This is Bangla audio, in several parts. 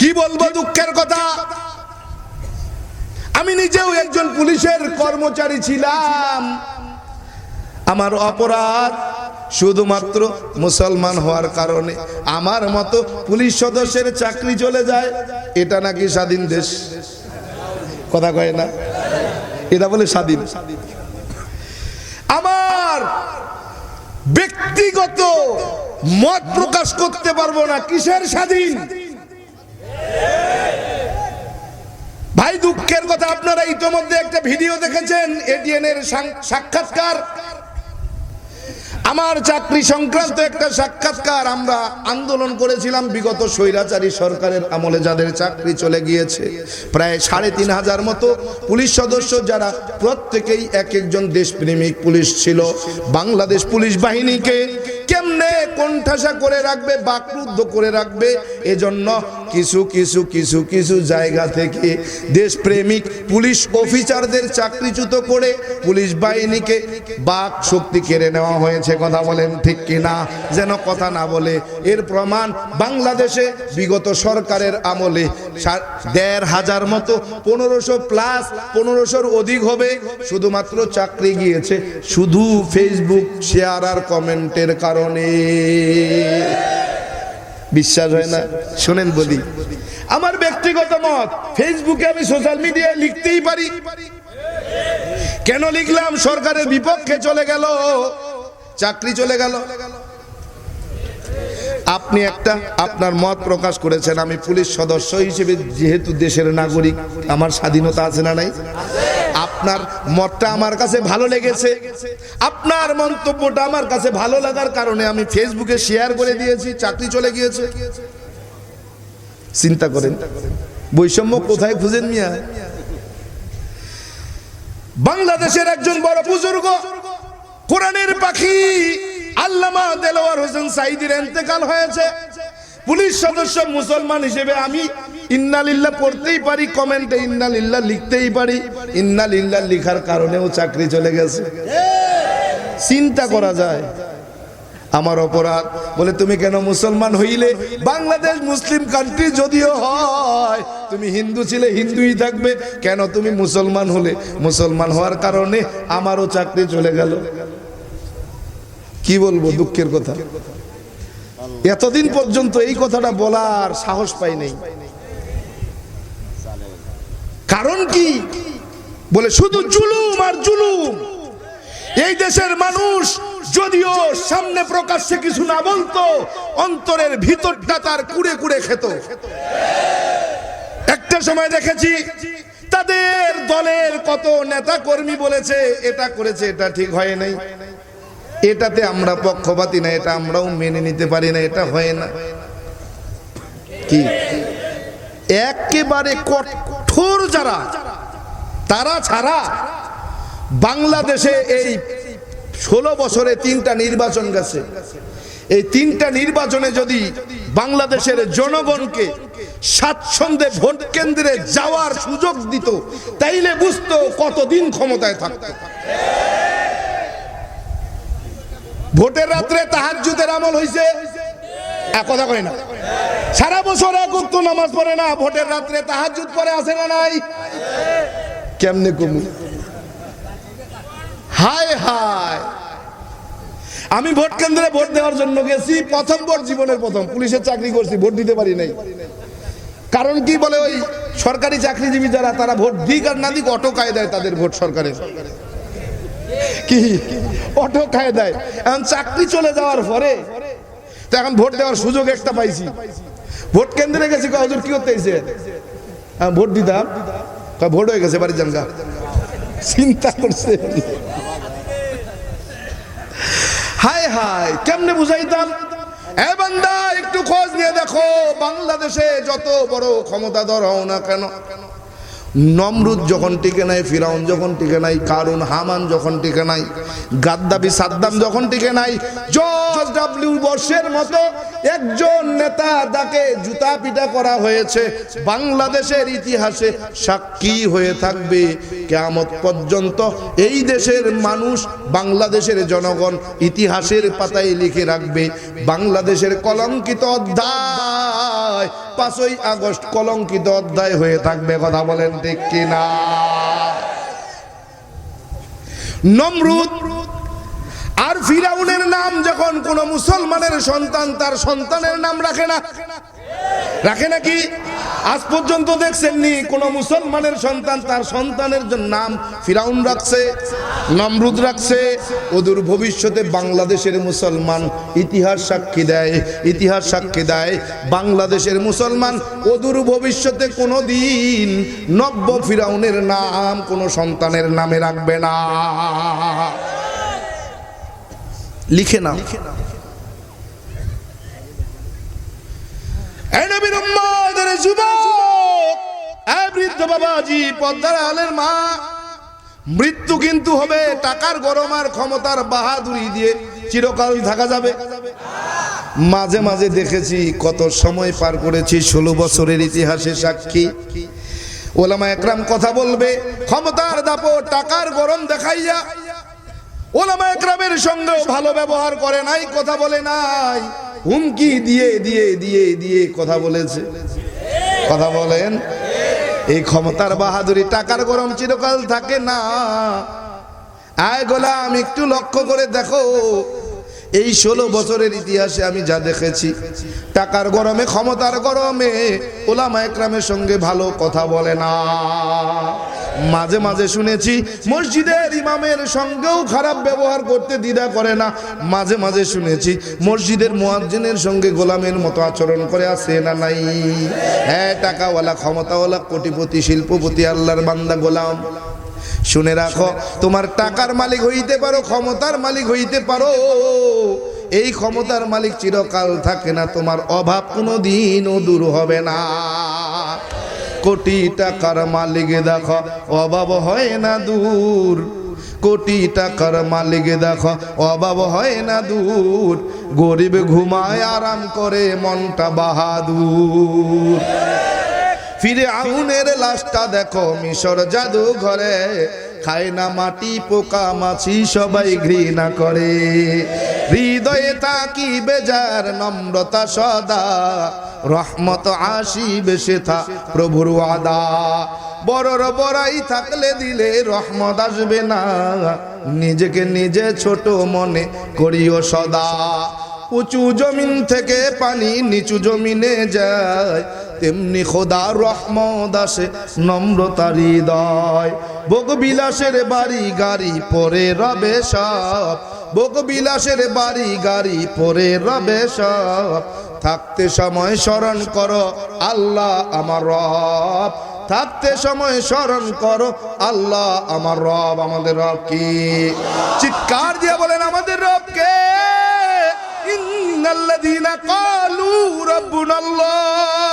কি বলব দুঃখের কথা? আমি নিজেও একজন পুলিশের কর্মচারী ছিলাম। আমার অপরাধ শুধুমাত্র মুসলমান হওয়ার কারণে। আমার মতো পুলিশ সদস্যের চাকরি চলে যায়, এটা নাকি স্বাধীন দেশ? কথা কয় না? এটা বলে স্বাধীন। আমার ব্যক্তিগত মত প্রকাশ করতে পারব না, কিসের স্বাধীন? ভাই, দুঃখের কথা আপনারা ইতোমধ্যে একটা ভিডিও দেখেছেন এটিএন এর সাক্ষাৎকার। আমার চাকরি সংক্রান্ত একটা সাক্ষাৎকার আমরা আন্দোলন করেছিলাম, বিগত স্বৈরাচারী সরকারের আমলে যাদের চাকরি চলে গিয়েছে, প্রায় সাড়ে তিন হাজার মতো পুলিশ সদস্য যারা প্রত্যেকেই এক একজন দেশপ্রেমিক পুলিশ ছিল। বাংলাদেশ পুলিশ বাহিনীকে কেমনে কোণঠাসা করে রাখবে, বাকরুদ্ধ করে রাখবে। এজন্য কিছু কিছু কিছু কিছু জায়গা থেকে দেশপ্রেমিক, পুলিশ অফিসারদের চাকরিচ্যুত করে পুলিশ বাহিনীকে বাক শক্তি কেড়ে নেওয়া হয়েছে। কথা বলেন ঠিক কিনা? যেন কথা না বলে। এর প্রমাণ বাংলাদেশে বিগত সরকারের আমলে দেড় হাজার মতো, পনেরোশো প্লাস পনেরোশোর অধিক হবে। শুধুমাত্র চাকরি গিয়েছে। শুধু ফেসবুক শেয়ার আর কমেন্টের কারণে। বিশ্বাস হয় না? শোনেন বলি। আমার ব্যক্তিগত মত ফেসবুকে আমি সোশ্যাল মিডিয়ায় লিখতেই পারি। কেন লিখলাম? সরকারের বিপক্ষে চলে গেল। চাকরি চলে গেল। আপনি একটা আপনার মত প্রকাশ করেছেন, আমি পুলিশ সদস্য হিসেবে যেহেতু দেশের নাগরিক, আমার স্বাধীনতা আছে না নাই? আপনার মতটা আমার কাছে ভালো লেগেছে, আপনার মন্তব্যটা আমার কাছে ভালো লাগার কারণে আমি ফেসবুকে শেয়ার করে দিয়েছি, চাকরি চলে গিয়েছে। চিন্তা করেন, বৈষম্য কোথায় খুঁজেন মিয়া? বাংলাদেশের একজন বড় বুজুর্গ, কোরআনের পাখি আল্লামা দেলোয়ার হোসেন সাইদির এন্তেকাল হয়েছে। পুলিশ সদস্য মুসলমান হিসেবে আমি ইন্নালিল্লাহ পড়তেই পারি, কমেন্টে ইন্নালিল্লাহ লিখতেই পারি। ইন্নালিল্লাহ লিখার কারণেও চাকরি চলে গেছে। চিন্তা করা যায়। আমার অপরাধ। বলে, তুমি কেন মুসলমান হইলে? বাংলাদেশ মুসলিম কান্ট্রি যদিও হয়, তুমি হিন্দু ছিলে, হিন্দুই থাকবে। কেন তুমি মুসলমান হলে? মুসলমান হওয়ার কারণে আমারও চাকরি চলে গেল। কি বলব দুঃখের কথা? এতদিন পর্যন্ত এই কথাটা বলার সাহস পাই নেই। কারণ কি? বলে শুধু জুলুম আর জুলুম। এই দেশের মানুষ যদিও সামনে প্রকাশ্যে কিছু না বলতো, অন্তরের ভিতরটা তার কুড়ে কুড়ে খেত। একটা সময় দেখেছি, তাদের দলের কত নেতা কর্মী বলেছে, এটা করেছে, এটা ঠিক হয় নাই। এটাতে আমরা পক্ষপাতি না, এটা আমরাও মেনে নিতে পারি না, এটা হয় না। কি? একেবারে কঠোর যারা, তারা ছাড়া বাংলাদেশে এই ষোলো বছরে তিনটা নির্বাচন গেছে। এই তিনটা নির্বাচনে যদি বাংলাদেশের জনগণকে স্বাচ্ছন্দ্যে ভোট কেন্দ্রে যাওয়ার সুযোগ দিত, তাইলে বুঝতো কতদিন ক্ষমতায় থাকত। ভোটের রাত্রে তাহাজ্জুদের আমল এক কথা কয় না। সারা বছর এক উক্ত নামাজ পড়ে না, ভোটের রাত্রে তাহাজ্জুদ পরে আসে না নাই? কেমনে কমু? হায় হায়। আমি ভোট কেন্দ্রে ভোট দেওয়ার জন্য গেছি, প্রথম ভোট জীবনের প্রথম। পুলিশের চাকরি করছি, ভোট দিতে পারি নাই। কারণ কি বলে ওই সরকারি চাকরিজীবী যারা, তারা ভোট দিক আর না দিক অটো কায়দায় তাদের ভোট সরকারের। কি? অটো খায় দেয়। এখন চাকরি চলে যাওয়ার পরে তো এখন ভোট দেওয়ার সুযোগ একটা পাইছি। ভোট কেন্দ্রে গেছি হুজুর, কি করতে এসে ভোট দিতাম। ভোট হয়ে গেছে বাড়ির জানগা চিন্তা করছে। হায় হায়, কেমনে বুঝাইতাম? বান্দা, একটু খোঁজ নিয়ে দেখো, বাংলাদেশে যত বড় ক্ষমতাধর হও না কেন? নমরুদ যখন টিকে নাই, ফিরাউন যখন টিকে নাই, কারুন, হামান যখন টিকে নাই গাদ্দাবি সাদ্দাম যখন টিকে নাই জর্জ ডাব্লিউ বর্ষের মতো একজন নেতা তাকে জুতা পিটা করা হয়েছে, বাংলাদেশের ইতিহাসে সাক্ষী হয়ে থাকবে। কেয়ামত পর্যন্ত এই দেশের মানুষ বাংলাদেশের জনগণ ইতিহাসের পাতায় লিখে রাখবে। বাংলাদেশের কলঙ্কিত অধ্যায়, পাঁচই আগস্ট কলঙ্কিত অধ্যায় হয়ে থাকবে, কথা বলেন ঠিক কিনা? নমরুদ আর ফিরাউনের নাম যখন কোন মুসলমানের সন্তান তার সন্তানের নাম রাখে না রাখে নাকি? আজ পর্যন্ত দেখছেননি কোন মুসলমানের সন্তান তার সন্তানের নাম ফিরাউন রাখছে, নমরুদ রাখছে। ওদূর ভবিষ্যতে বাংলাদেশের মুসলমান ইতিহাস সাক্ষী দেয়, ইতিহাস সাক্ষী দেয়। বাংলাদেশের মুসলমান ওদূর ভবিষ্যতে কোনো দিন নব্য ফিরাউনের নাম, কোনো সন্তানের নামে রাখবে না। লিখে না এই নবীর বৃদ্ধ পদ্মার আলের মা, মৃত্যু কিন্তু হবে টাকার গরম আর ক্ষমতার বাহাদুরি দিয়ে চিরকাল থাকা যাবে। মাঝে মাঝে দেখেছি কত সময় পার করেছি ষোলো বছরের ইতিহাসে সাক্ষী। ওলামা একরাম কথা বলবে, ক্ষমতার দাপট, টাকার গরম দেখাইয়া। ওলামা একরামের সঙ্গেও ভালো ব্যবহার করে নাই, কথা বলে নাই। হুমকি দিয়ে দিয়ে দিয়ে দিয়ে কথা বলেছে। কথা বলেন, এই ক্ষমতার বাহাদুরি টাকার গরম চিরকাল থাকে না। আয় গোলাম, একটু লক্ষ্য করে দেখো এই ষোলো বছরের ইতিহাসে আমি যা দেখেছি, টাকার গরমে, ক্ষমতার গরমে, ওলামা একরামের সঙ্গে ভালো কথা বলে না। মাঝে মাঝে শুনেছি, মসজিদের ইমামের সঙ্গেও খারাপ ব্যবহার করতে দ্বিধা করে না। মাঝে মাঝে শুনেছি, মসজিদের মুয়াজ্জিনের সঙ্গে গোলামের মতো আচরণ করে আছে না নাই? হ্যাঁ টাকাওয়ালা, ক্ষমতাওয়ালা, কোটিপতি, শিল্পপতি, আল্লাহর বান্দা গোলাম। শুনে রাখো তোমার টাকার মালিক হইতে পারো ক্ষমতার মালিক হইতে পারো। এই ক্ষমতার মালিক চিরকাল থাকে না তোমার অভাব কোনো দিনও দূর হবে না। কোটি টাকার মালিক দেখো অভাব হয় না দূর। কোটি টাকার মালিক দেখো অভাব হয় না দূর। গরিব ঘুমায় আরাম করে মনটা বাহাদুর। ফিরে আউনের লাশটা দেখো, মিশর জাদু ঘরে। খায় না মাটি, পোকা মাছি সবাই ঘৃণা করে। হৃদয়ে তাকি বেজার নম্রতা সদা। রহমত আসিবে সেথা প্রভুর আদা বড়র বড়াই থাকলে দিলে রহমত আসবে না। নিজেকে নিজে ছোট মনে করিও সদা। উঁচু জমিন থেকে পানি নিচু জমিনে যায়। তেমনি খোদা রহম আসে নম্রতা হৃদয়। ভোগ বিলাসের বাড়ি গাড়ি পরে রবে সব। ভোগ বিলাসের বাড়ি গাড়ি পরে রবে সব। থাকতে সময় স্মরণ করো আল্লাহ আমার রব। থাকতে সময় স্মরণ করো আল্লাহ আমার রব। আমাদের রব কি? চিৎকার দিয়ে বলেন, আমাদের রব কে? ইন্নাল্লাযীনা ক্বালু রাব্বুনাল্লাহ।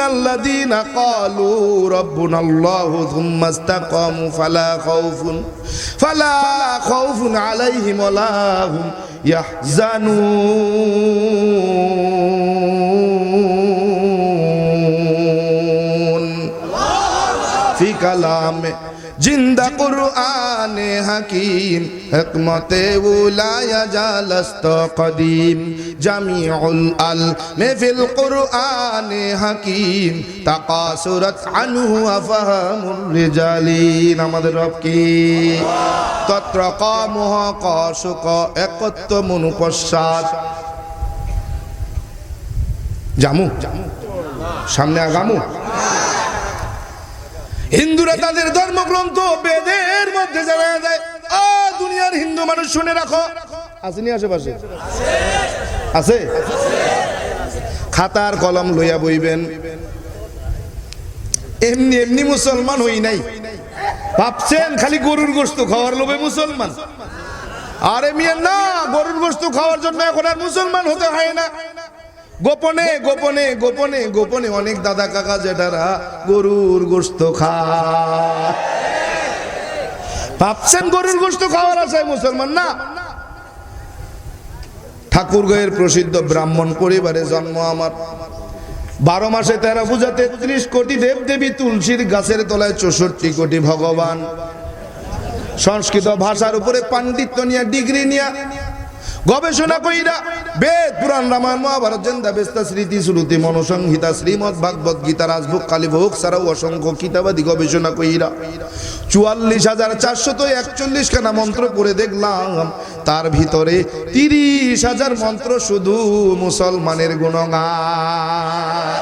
الذين قالوا ربنا الله ثم استقاموا فلا خوف فلا خوف عليهم ولا هم يحزنون في كلامه জিন্দা কুরআনে হাকিম, হিকমতে উলায়া জালস্ত কদিম। জামি জামিউল আল মেফিল কুরআনে হাকিম, তাকাসুরাত আনহু আফহামুর রিজালিন। আমাদের রব কি? তত্র কামহ কশুক একত্ব, মনুপশ্চাৎ। জামু, সামনে আগামু। হিন্দুরা তাদের ধর্মগ্রন্থ বেদের মধ্যে জানা যায় আ, দুনিয়ার হিন্দু মানুষ শুনে রাখো। আসেনি আশেপাশে? আছে? খাতার কলম লইয়া বইবেন। এমনি এমনি মুসলমান হই নাই। ভাবছেন খালি গরুর গোস্ত খাওয়ার লোভে মুসলমান। আরে মিয়া, না, গরুর গোস্ত খাওয়ার জন্য এখন আর মুসলমান হতে হয় না। গোপনে গোপনে গোপনে গোপনে অনেক দাদা কাকা জেঠারা গরুর গোস্ত খায়। ভাবছেন গরুর গোস্ত খাওয়ার আছে মুসলমান না? ঠাকুরগাঁয়ের প্রসিদ্ধ ব্রাহ্মণ পরিবারে জন্ম আমার। বারো মাসে তেরো পূজা, তেত্রিশ কোটি দেব দেবী তুলসীর গাছের তলায় চৌষট্টি কোটি ভগবান। সংস্কৃত ভাষার উপরে পাণ্ডিত্য নিয়ে ডিগ্রি নিয়ে গবেষণা কইরা বেদ পুরাণ, রামায়ণ, মহাভারত, জেন্দা, বেস্তা, স্মৃতি, শ্রুতি, মনসংহিতা, শ্রীমদ, ভাগবত, গীতা, রাজভোগ, কালীভোগ ছাড়াও অসংখ্য কিতাবাদি গবেষণা কইরা চুয়াল্লিশ হাজার চারশত একচল্লিশ খানা মন্ত্র পড়ে দেখলাম। তার ভিতরে তিরিশ হাজার মন্ত্র শুধু মুসলমানের গুণগান।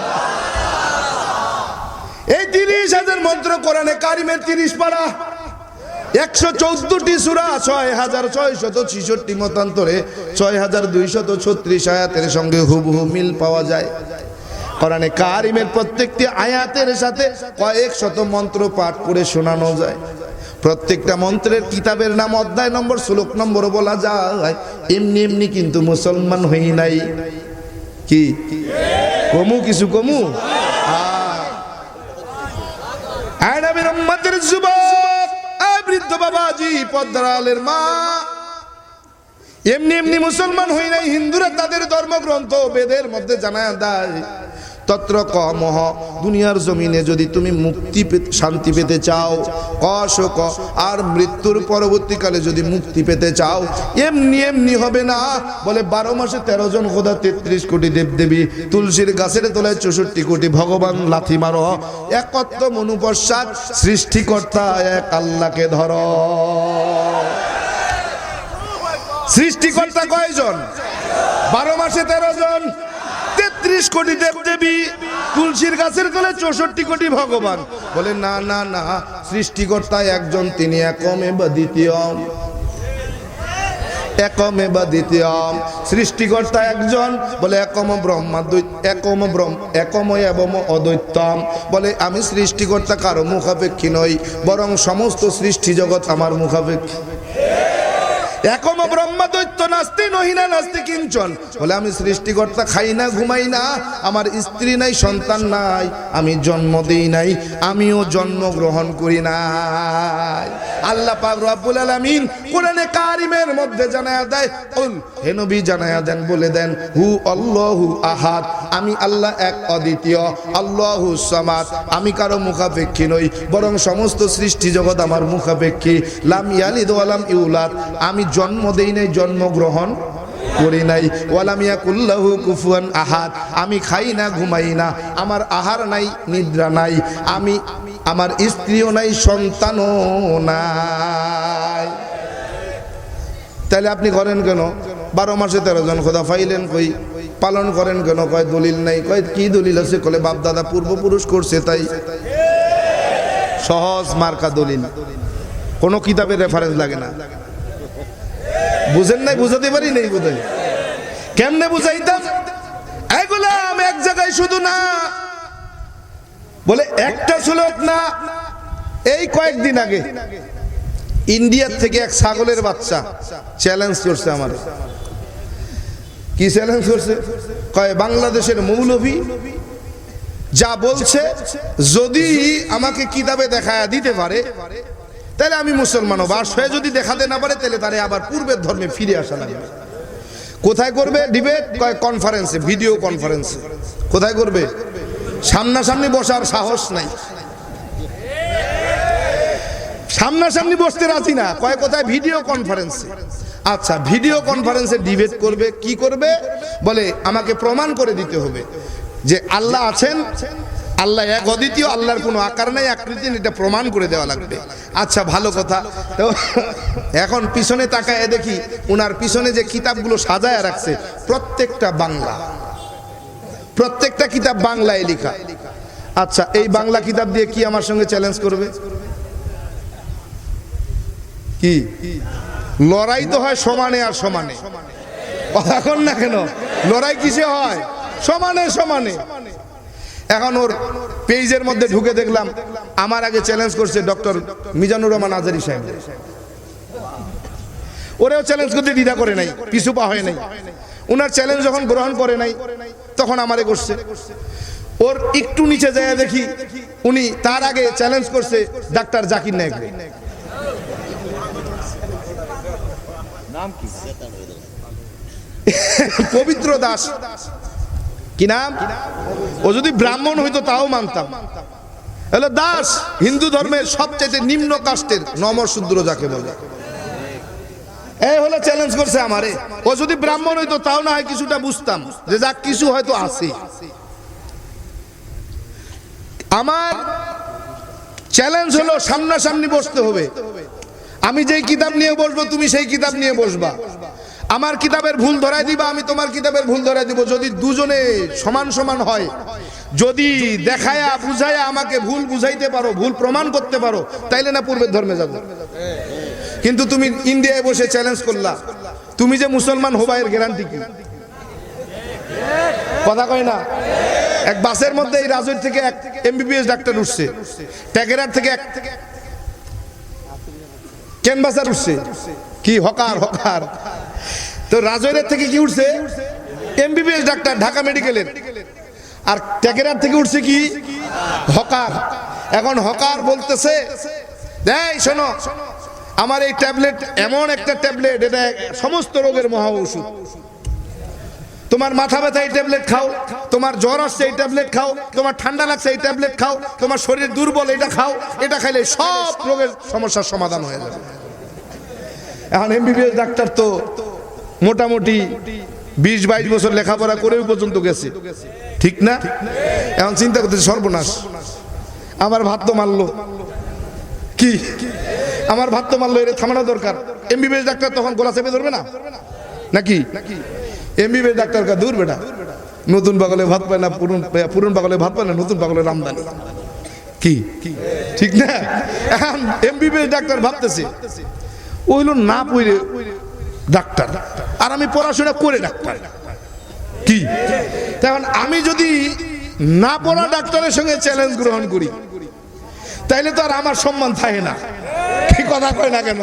এই তিরিশ হাজার মন্ত্র কোরআনে কারিমের তিরিশ পারা একশো চৌদ্দটি সুরা ছয় হাজার ছয় শত ছিষট্টি মতান্তরে ছয় হাজার দুইশত ছত্রিশ আয়াতের সঙ্গে হুবহু মিল পাওয়া যায়। কোরআনে কারিমের প্রত্যেকটি আয়াতের সাথে কয়েক শত মন্ত্র পাঠ করে শোনানো যায়। প্রত্যেকটা মন্ত্রের কিতাবের নাম অধ্যায় নম্বর, শ্লোক নম্বর বলা যায়। এমনি এমনি কিন্তু মুসলমান হই নাই। কি? কমু কিছু কমু আয় নবীর উম্মতের যুবক আয় বৃদ্ধ বাবাজি পদ্মালের মা। এমনি এমনি মুসলমান হই নাই, হিন্দুরা তাদের ধর্মগ্রন্থ বেদের মধ্যে জানায় দেয়। তত্র ক মহ দুনিয়ার জমিনে যদি তুমি মুক্তি শান্তি পেতে চাও ক, আর মৃত্যুর পরবর্তীকালে যদি মুক্তি পেতে চাও, এমনি এমনি হবে না। বলে বারো মাসে তেরো জন খোদা তেত্রিশ কোটি দেবদেবী, তুলসীর গাছের তলায় চৌষট্টি কোটি ভগবান লাথি মারো। একত্ব মনুপশ্চাৎ, সৃষ্টিকর্তা এক আল্লাহকে ধর। সৃষ্টিকর্তা কয়জন? বারো মাসে তেরো জন তেত্রিশ কোটি দেব দেবী তুলসীর গাছের তলে চৌষট্টি কোটি ভগবান। বলে, না না না, সৃষ্টিকর্তা একজন, তিনি একমে বা দ্বিতীয়। একমে বা দ্বিতীয়। সৃষ্টিকর্তা একজন, বলে, একম ব্রহ্মা একম ব্রহ্ম, একম এবং অদ্বৈতম। বলে, আমি সৃষ্টিকর্তা, কারও মুখাপেক্ষী নই, বরং সমস্ত সৃষ্টি জগৎ আমার মুখাপেক্ষী। একম ব্রহ্মা দৈত্য নাস্তি নহিনা নাস্তি কিঞ্চন। বলে, আমি সৃষ্টিকর্তা, খাই না, ঘুমাই না। আমার স্ত্রী নাই, সন্তান নাই। আমি জন্ম দিই নাই, আমিও জন্ম গ্রহণ করি নাই। আল্লাহ পাক রব্বুল আলামিন কোরআনে কারিমের মধ্যে জানায়া দেয়, উল, হে নবী, জানায়া দেন, বলে দেন, হু আল্লাহু আহাদ। আমি আল্লাহ এক অদ্বিতীয়, আল্লাহু সামাদ। আমি কারও মুখাপেক্ষী নই, বরং সমস্ত সৃষ্টি জগৎ আমার মুখাপেক্ষী। লাম ইয়ালিদ ওয়ালাম ইউলাদ। আমি জন্ম দেই নাই, জন্মগ্রহণ করি নাই। ওয়ালামিয়া কুল্লাহু কুফুয়ান আহাদ। আমি খাই না, ঘুমাই না। আমার আহার নাই, নিদ্রা নাই। আমি, আমার স্ত্রীও নাই, সন্তানও নাই। তাহলে আপনি করেন কেন? বারো মাসে তেরো জন খোদা ফাইলেন কই? পালন করেন কেন? কয় দলিল নাই। কয় কি দলিল আছে? কলে বাপ দাদা পূর্বপুরুষ করছে তাই। সহজ মার্কা দলিল। কোনো কিতাবের রেফারেন্স লাগে না। বুঝেন নাই, বুঝাতে পারি নেই বুঝাই কেমনে বুঝাইতাম? এগুলা আমি এক জায়গায় শুধু না। বলে, একটা শ্লোক না, এই কয়েকদিন আগে ইন্ডিয়ার থেকে এক ছাগলের বাচ্চা চ্যালেঞ্জ করছে আমার। কি চ্যালেঞ্জ করছে? কয়, বাংলাদেশের মৌলভী যা বলছে, যদি আমাকে কিতাবে দেখায় দিতে পারে তাহলে আমি মুসলমান হব। আর সে যদি দেখাতে না পারে, তাহলে তারে আবার পূর্বের ধর্মে ফিরে আসা লাগবে। কোথায় করবে? ডিবেট কনফারেন্সে ভিডিও কনফারেন্সে কোথায় করবে? সামনাসামনি বসার সাহস নাই। সামনাসামনি বসতে রাজি না। কয়, কোথায়? ভিডিও কনফারেন্সে আচ্ছা ভিডিও কনফারেন্সে ডিবেট করবে, কি করবে? বলে, আমাকে প্রমাণ করে দিতে হবে যে আল্লাহ আছেন আল্লাহ এক অদ্বিতীয় আল্লাহর কোনো আকার নাই, আকৃতি এটা প্রমাণ করে দেওয়া লাগবে। আচ্ছা ভালো কথা। তো এখন পিছনে তাকায় দেখি ওনার পিছনে যে কিতাবগুলো সাজায় রাখছে, প্রত্যেকটা বাংলা। প্রত্যেকটা কিতাব বাংলায় লেখা। আচ্ছা এই বাংলা কিতাব দিয়ে কি আমার সঙ্গে চ্যালেঞ্জ করবে? কি? লড়াই তো হয় সমানে আর সমানে। কথা না কেন? লড়াই কিসে হয়? সমানে সমানে। এখন ওর পেজের মধ্যে ঢুকে দেখলাম আমার আগে চ্যালেঞ্জ করছে ডক্টর মিজানুর রহমান আজারি সাহেব। ওরেও চ্যালেঞ্জ করতে দ্বিধা করে নাই পিছু পা হয় নাই। ওনার চ্যালেঞ্জ যখন গ্রহণ করে নাই তখন আমারে করছে। ওর একটু নিচে যায় দেখি উনি তার আগে চ্যালেঞ্জ করছে ডাক্তার জাকির নায়ক পবিত্র দাস। কি নাম? ও যদি ব্রাহ্মণ হইতো তাও মানতাম। হলো দাস হিন্দু ধর্মের সবচেয়ে নিম্ন কাস্টের নমশূদ্র যাকে বলে। এই হলো চ্যালেঞ্জ করছে আমারে। ও যদি ব্রাহ্মণ হইতো তাও না হয় কিছুটা বুঝতাম যে যাক কিছু হয়তো আছে। আমার চ্যালেঞ্জ হলো সামনাসামনি বসতে হবে। আমি যেই কিতাব নিয়ে বসবো, তুমি সেই কিতাব নিয়ে বসবা। আমার কিতাবের ভুল ধরাই দিবা, আমি তোমার কিতাবের ভুল ধরাই দিব। যদি দুজনে সমান সমান হয়, যদি দেখায়া, বুঝায়া আমাকে ভুল বুঝাইতে পারো, ভুল প্রমাণ করতে পারো, তাইলে না পূর্বের ধর্মে যাব। কিন্তু তুমি ইন্ডিয়ায় বসে চ্যালেঞ্জ করলা। তুমি যে মুসলমান হবা এর গ্যারান্টি কি? কথা কয় না? এক বাসের মধ্যে এই রাজৈর থেকে এক এমবিবিএস ডাক্তার উঠছে। ট্যাগেরার থেকে এক ক্যানভাসার উঠছে। কি হকার হকার। তো রাজৈরের থেকে কি উঠছে? এমবিবিএস ডাক্তার, ঢাকা মেডিকেলের। আর ট্যাগেরার থেকে উঠছে কি? হকার। এখন হকার বলতেছে শোনো, আমার এই ট্যাবলেট, এমন একটা ট্যাবলেট, এটা সমস্ত রোগের মহা ওষুধ। তোমার মাথা ব্যথা এই ট্যাবলেট খাও, তোমার জ্বর আসছে এই ট্যাবলেট খাও, তোমার ঠান্ডা লাগছে এই ট্যাবলেট খাও, তোমার শরীর দুর্বল এটা খাও, এটা খাইলে সব রোগের সমস্যার সমাধান হয়ে যাবে। এখন এমবিবিএস ডাক্তার তো মোটামুটি বিশ বাইশ বছর লেখাপড়া করেও পর্যন্ত গেছে। ঠিক না? এখন চিন্তা করতেছে, সর্বনাশ। আমার ভাত তো মারলো। কি? আমার ভাত তো মারলো, এটা থামানো দরকার। এমবিবিএস ডাক্তার তখন গোলা চেপে ধরবে না? নাকি? এমবিবিএস ডাক্তার কা দূর বেটা। নতুন পাগলে ভাত পায় না, পুরন পুরন পাগলে ভাত পায় না, নতুন পাগলে রামদানি। কি? ঠিক না? এখন এমবিবিএস ডাক্তার ভাবতেছে ও হইল না পড়ে ডাক্তার। আর আমি পড়াশোনা করে ডাক্তার। কি? তখন আমি যদি না পড়া ডাক্তারের সঙ্গে চ্যালেঞ্জ গ্রহণ করি, তাইলে তো আর আমার সম্মান থাকে না। কি কথা কয় না কেন?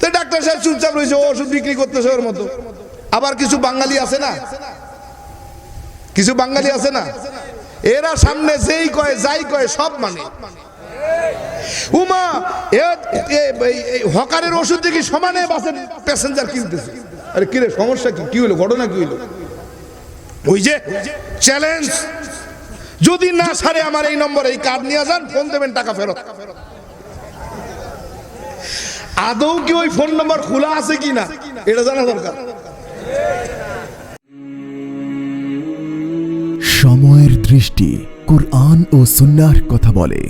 তো ডাক্তার সাহেব চুপচাপ রয়েছে ওষুধ বিক্রি করতেছে ওর মতো। আবার কিছু বাঙালি আছে না? কিছু বাঙালি আছে না? এরা সামনে যেই কয়, যাই কয়, সব মানে। উমা হকারের ওষুধ দেখি সমানে বাসের প্যাসেঞ্জার কিনতেছে। আরে কিরে, সমস্যা কি? কি হলো? ঘটনা কি হলো? ওই যে চ্যালেঞ্জ যদি না সারে আমার এই নম্বরে এই কার্ড নিয়ে যান ফোন দেবেন, টাকা ফেরত। আদৌ কি ওই ফোন নম্বর খোলা আছে কি না এটা জানা দরকার। সময়ের দৃষ্টি কুরআন ও সুন্নাহর কথা বলে।